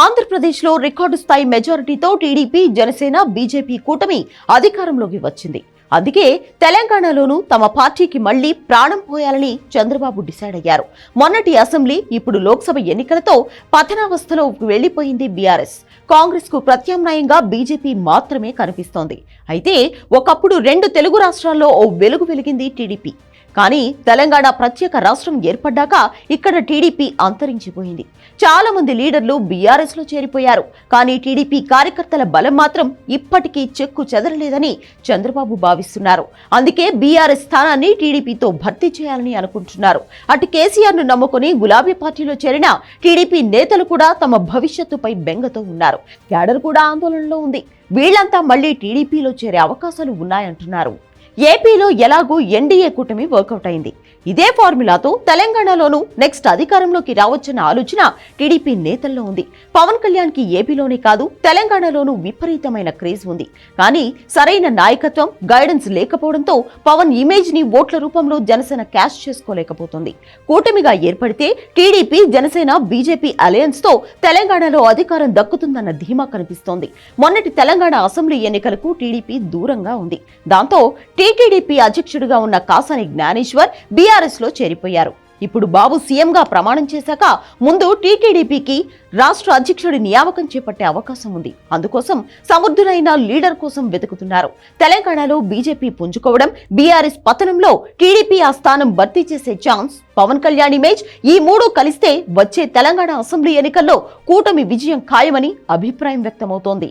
ఆంధ్రప్రదేశ్లో రికార్డు స్థాయి మెజారిటీతో టీడీపీ జనసేన బీజేపీ కూటమి అధికారంలోకి వచ్చింది. అందుకే తెలంగాణలోనూ తమ పార్టీకి మళ్ళీ ప్రాణం పోయాలని చంద్రబాబు డిసైడ్ అయ్యారు. మొన్నటి అసెంబ్లీ ఇప్పుడు లోక్సభ ఎన్నికలతో పతనావస్థలో వెళ్ళిపోయింది బీఆర్ఎస్. కాంగ్రెస్కు ప్రత్యామ్నాయంగా బీజేపీ మాత్రమే కనిపిస్తోంది. అయితే ఒకప్పుడు రెండు తెలుగు రాష్ట్రాల్లో ఓ వెలుగు వెలిగింది టీడీపీ. కానీ తెలంగాణ ప్రత్యేక రాష్ట్రం ఏర్పడ్డాక ఇక్కడ టీడీపీ అంతరించిపోయింది. చాలా మంది లీడర్లు బీఆర్ఎస్లో చేరిపోయారు. కానీ టీడీపీ కార్యకర్తల బలం మాత్రం ఇప్పటికీ చెక్కు చెదరలేదని చంద్రబాబు భావిస్తున్నారు. అందుకే బీఆర్ఎస్ స్థానాన్ని టీడీపీతో భర్తీ చేయాలని అనుకుంటున్నారు. అటు కేసీఆర్ను నమ్ముకుని గులాబీ పార్టీలో చేరిన టీడీపీ నేతలు కూడా తమ భవిష్యత్తుపై బెంగతో ఉన్నారు. క్యాడర్ కూడా ఆందోళనలో ఉంది. వీళ్ళంతా మళ్ళీ టీడీపీలో చేరే అవకాశాలు ఉన్నాయంటున్నారు. ఏపీలో ఎలాగూ ఎన్డీఏ కూటమి వర్కౌట్ అయింది. ఇదే ఫార్ములాతో తెలంగాణలోనూ నెక్స్ట్ అధికారంలోకి రావచ్చన్న ఆలోచన టీడీపీ నేతల్లో ఉంది. పవన్ కళ్యాణ్కి ఏపీలోనే కాదు తెలంగాణలోనూ విపరీతమైన క్రేజ్ ఉంది. కానీ సరైన నాయకత్వం గైడెన్స్ లేకపోవడంతో పవన్ ఇమేజ్ని ఓట్ల రూపంలో జనసేన క్యాష్ చేసుకోలేకపోతుంది. కూటమిగా ఏర్పడితే టీడీపీ జనసేన బీజేపీ అలయన్స్తో తెలంగాణలో అధికారం దక్కుతుందన్న ధీమా కనిపిస్తోంది. మొన్నటి తెలంగాణ అసెంబ్లీ ఎన్నికలకు టీడీపీ దూరంగా ఉంది. దాంతో టీటీడీపీ అధ్యక్షుడిగా ఉన్న కాసాని జ్ఞానేశ్వర్ బీఆర్ఎస్లో చేరిపోయారు. ఇప్పుడు బాబు సీఎంగా ప్రమాణం చేశాక ముందు టీటీడీపీకి రాష్ట్ర అధ్యక్షుడి నియామకం చేపట్టే అవకాశం ఉంది. అందుకోసం సమర్థులైన లీడర్ కోసం వెతుకుతున్నారు. తెలంగాణలో బీజేపీ పుంజుకోవడం బీఆర్ఎస్ పతనంలో టీడీపీ ఆ స్థానం భర్తీ చేసే ఛాన్స్ పవన్ కళ్యాణ్ ఇమేజ్ ఈ మూడు కలిస్తే వచ్చే తెలంగాణ అసెంబ్లీ ఎన్నికల్లో కూటమి విజయం ఖాయమని అభిప్రాయం వ్యక్తమవుతోంది.